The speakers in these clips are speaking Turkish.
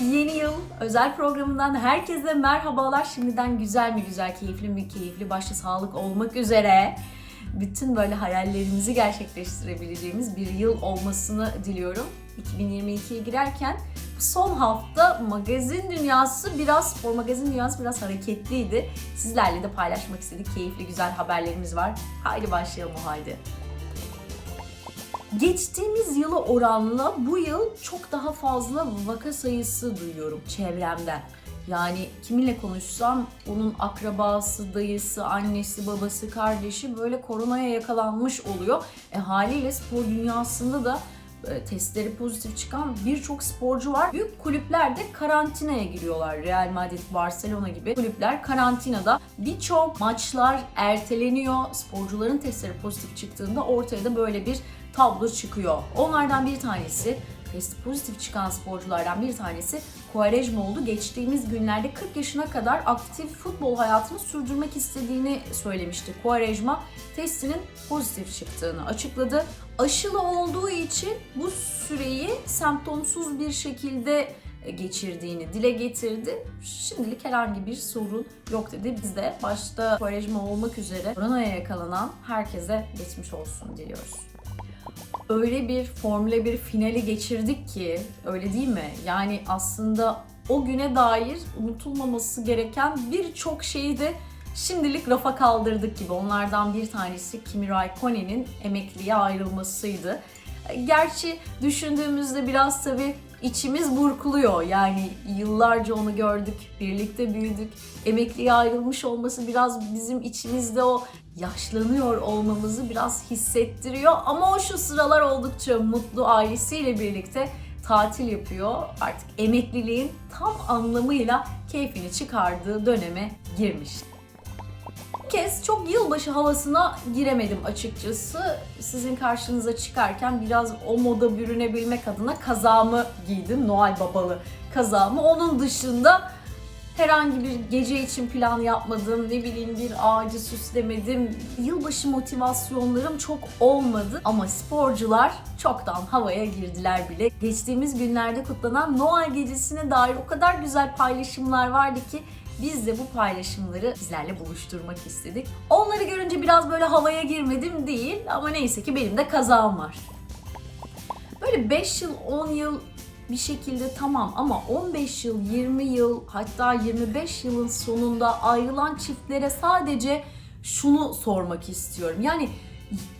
yeni yıl özel programından herkese merhabalar. Şimdiden güzel mi güzel, keyifli mi keyifli, başta sağlık olmak üzere bütün böyle hayallerimizi gerçekleştirebileceğimiz bir yıl olmasını diliyorum. 2022'ye girerken son hafta magazin dünyası biraz, spor magazin dünyası biraz hareketliydi. Sizlerle de paylaşmak istedik. Keyifli güzel haberlerimiz var. Haydi başlayalım o halde. Geçtiğimiz yıla oranla bu yıl çok daha fazla vaka sayısı duyuyorum çevremden. Yani kiminle konuşsam onun akrabası, dayısı, annesi, babası, kardeşi böyle koronaya yakalanmış oluyor. E haliyle spor dünyasında da testleri pozitif çıkan birçok sporcu var. Büyük kulüpler de karantinaya giriyorlar. Real Madrid, Barcelona gibi kulüpler karantinada. Birçok maçlar erteleniyor. Sporcuların testleri pozitif çıktığında ortaya da böyle bir tablo çıkıyor. Onlardan bir tanesi testi pozitif çıkan sporculardan bir tanesi Quaresma oldu. Geçtiğimiz günlerde 40 yaşına kadar aktif futbol hayatını sürdürmek istediğini söylemişti. Quaresma testinin pozitif çıktığını açıkladı. Aşılı olduğu için bu süreyi semptomsuz bir şekilde geçirdiğini dile getirdi. Şimdilik herhangi bir sorun yok dedi. Biz de başta Quaresma olmak üzere koronaya yakalanan herkese geçmiş olsun diliyoruz öyle bir Formula 1 finali geçirdik ki öyle değil mi? Yani aslında o güne dair unutulmaması gereken birçok şeyi de şimdilik rafa kaldırdık gibi. Onlardan bir tanesi Kimi Raikkonen'in emekliye ayrılmasıydı. Gerçi düşündüğümüzde biraz tabii içimiz burkuluyor. Yani yıllarca onu gördük, birlikte büyüdük. Emekliye ayrılmış olması biraz bizim içimizde o yaşlanıyor olmamızı biraz hissettiriyor. Ama o şu sıralar oldukça mutlu ailesiyle birlikte tatil yapıyor. Artık emekliliğin tam anlamıyla keyfini çıkardığı döneme girmiş. Bu kez çok yılbaşı havasına giremedim açıkçası. Sizin karşınıza çıkarken biraz o moda bürünebilmek adına kazağımı giydim. Noel babalı kazağımı. Onun dışında herhangi bir gece için plan yapmadım, ne bileyim bir ağacı süslemedim. Yılbaşı motivasyonlarım çok olmadı ama sporcular çoktan havaya girdiler bile. Geçtiğimiz günlerde kutlanan Noel gecesine dair o kadar güzel paylaşımlar vardı ki biz de bu paylaşımları sizlerle buluşturmak istedik. Onları görünce biraz böyle havaya girmedim değil ama neyse ki benim de kazağım var. Böyle 5 yıl, 10 yıl bir şekilde tamam ama 15 yıl, 20 yıl hatta 25 yılın sonunda ayrılan çiftlere sadece şunu sormak istiyorum. Yani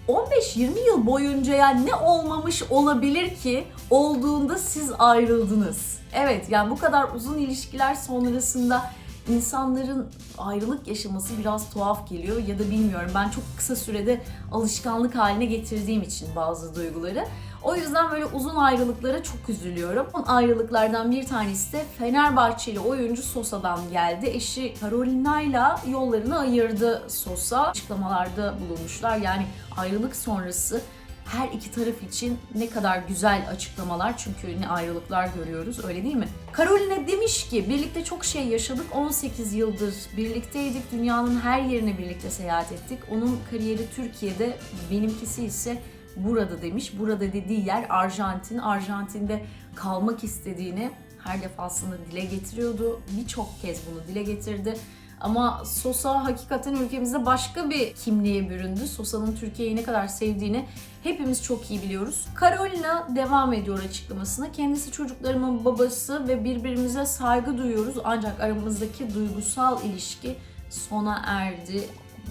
15-20 yıl boyunca yani ne olmamış olabilir ki olduğunda siz ayrıldınız? Evet yani bu kadar uzun ilişkiler sonrasında insanların ayrılık yaşaması biraz tuhaf geliyor ya da bilmiyorum ben çok kısa sürede alışkanlık haline getirdiğim için bazı duyguları. O yüzden böyle uzun ayrılıklara çok üzülüyorum. Ayrılıklardan bir tanesi de Fenerbahçeli oyuncu Sosa'dan geldi. Eşi Carolina ile yollarını ayırdı Sosa. Açıklamalarda bulunmuşlar. Yani ayrılık sonrası her iki taraf için ne kadar güzel açıklamalar çünkü ne ayrılıklar görüyoruz öyle değil mi? Caroline demiş ki birlikte çok şey yaşadık 18 yıldır birlikteydik dünyanın her yerine birlikte seyahat ettik. Onun kariyeri Türkiye'de benimkisi ise burada demiş. Burada dediği yer Arjantin. Arjantin'de kalmak istediğini her defasında dile getiriyordu. Birçok kez bunu dile getirdi. Ama Sosa hakikaten ülkemizde başka bir kimliğe büründü. Sosa'nın Türkiye'yi ne kadar sevdiğini hepimiz çok iyi biliyoruz. Carolina devam ediyor açıklamasına. Kendisi çocuklarımın babası ve birbirimize saygı duyuyoruz. Ancak aramızdaki duygusal ilişki sona erdi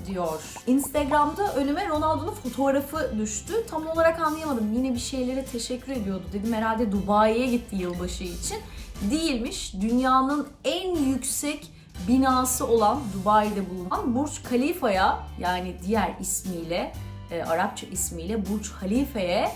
diyor. Instagram'da önüme Ronaldo'nun fotoğrafı düştü. Tam olarak anlayamadım. Yine bir şeylere teşekkür ediyordu. Dedim herhalde Dubai'ye gitti yılbaşı için. Değilmiş. Dünyanın en yüksek binası olan Dubai'de bulunan Burj Khalifa'ya yani diğer ismiyle e, Arapça ismiyle Burj Khalifa'ya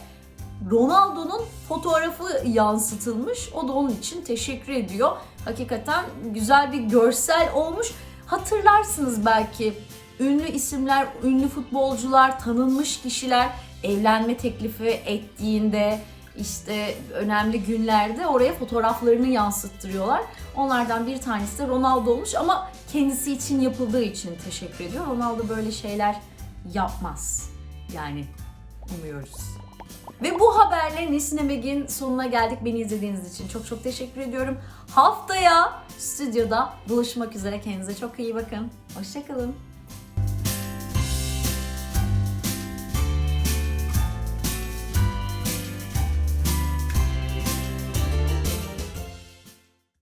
Ronaldo'nun fotoğrafı yansıtılmış. O da onun için teşekkür ediyor. Hakikaten güzel bir görsel olmuş. Hatırlarsınız belki ünlü isimler, ünlü futbolcular, tanınmış kişiler evlenme teklifi ettiğinde işte önemli günlerde oraya fotoğraflarını yansıttırıyorlar. Onlardan bir tanesi de Ronaldo olmuş ama kendisi için yapıldığı için teşekkür ediyor. Ronaldo böyle şeyler yapmaz. Yani umuyoruz. Ve bu haberle Nesin Emeg'in sonuna geldik. Beni izlediğiniz için çok çok teşekkür ediyorum. Haftaya stüdyoda buluşmak üzere. Kendinize çok iyi bakın. Hoşçakalın.